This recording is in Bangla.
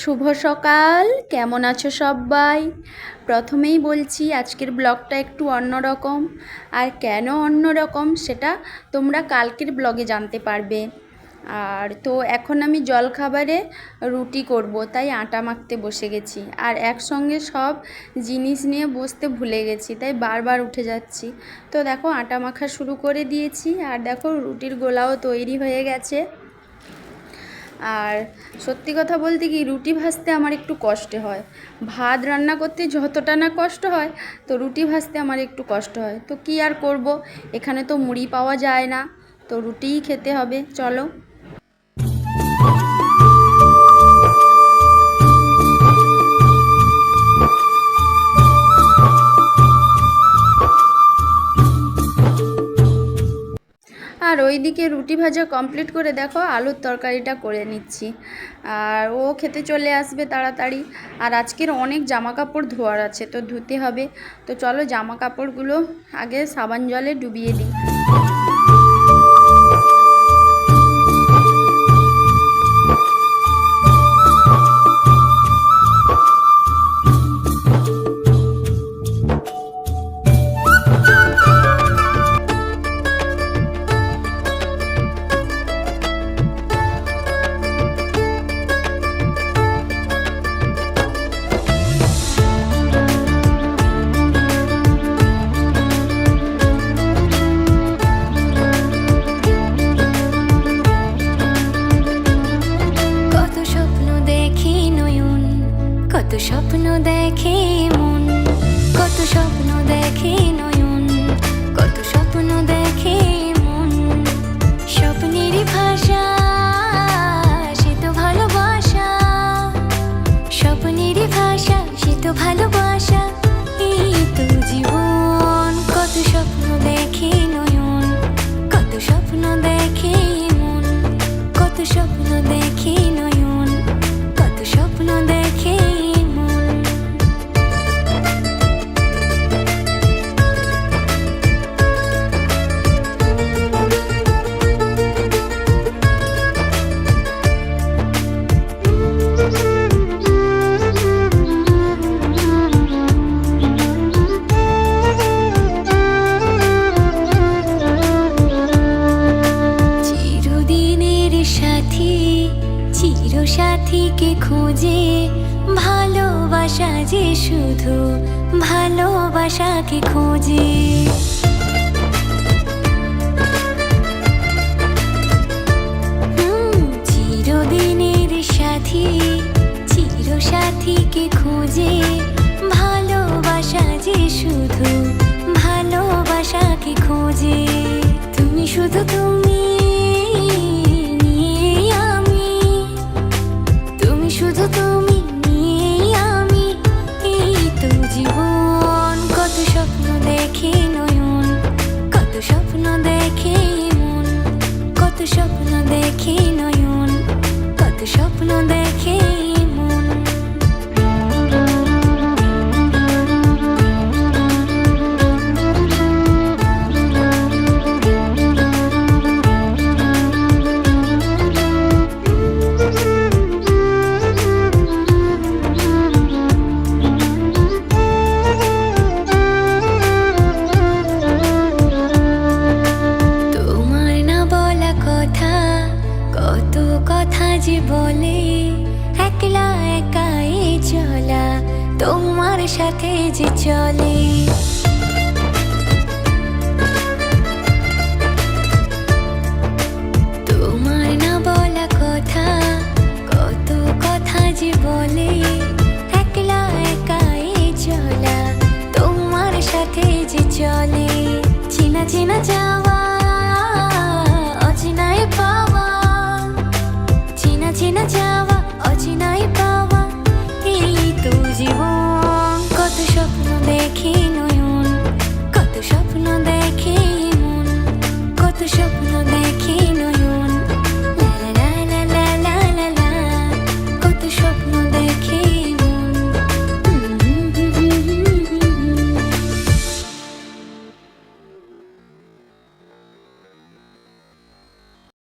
শুভ সকাল। কেমন আছো সবাই? প্রথমেই বলছি, আজকের ব্লগটা একটু অন্যরকম। আর কেন অন্যরকম সেটা তোমরা কালকের ব্লগে জানতে পারবে। আর তো এখন আমি জলখাবারে রুটি করব, তাই আটা মাখতে বসে গেছি। আর একসঙ্গে সব জিনিস নিয়ে বসতে ভুলে গেছি, তাই বারবার উঠে যাচ্ছি। তো দেখো, আটা মাখা শুরু করে দিয়েছি। আর দেখো, রুটির গোলাও তৈরি হয়ে গেছে। আর সত্যি কথা বলতে কি, রুটি ভাজতে আমার একটু কষ্ট হয়। ভাত রান্না করতে যতটা না কষ্ট হয়, তো রুটি ভাজতে আমার একটু কষ্ট হয়। তো কি আর করব? এখানে তো মুড়ি পাওয়া যায় না, তো রুটিই খেতে হবে। চলো। ওইদিকে রুটি ভাজা কমপ্লিট করে দেখো, আলুর তরকারিটা করে নিচ্ছি। আর ও খেতে চলে আসবে তাড়াতাড়ি। আর আজকের অনেক জামা কাপড় ধোয়ার আছে, তো ধুতে হবে। তো চলো জামা কাপড়গুলো আগে সাবান জলে ডুবিয়ে দিই। স্বপ্নের ভাষা সে তো ভালোবাসা। এই তো জীবন কত স্বপ্ন দেখে নয়ন সাথীকে খোঁজে ভালোবাসা যে শুধু ভালোবাসাকে খোঁজে। চিরদিনের সাথী চির সাথীকে খোঁজে ভালোবাসা যে শুধু ভালোবাসাকে খোঁজে। তুমি শুধু তুমি নিয়ে আমি, এই তো কত স্বপ্ন কত স্বপ্ন কত স্বপ্ন দেখি নয়ন, কত স্বপ্ন দেখে তোমার সাথে যে চলে। তোমার না বলা কথা, কত কথা যে বলে চলা, তোমার সাথে যে চলে। চিনা যাওয়া, অচিনায় পাওয়া, চিনা চিনা যাওয়া দেখে নয়ন কত স্বপ্ন দেখি মন কত স্বপ্ন দেখে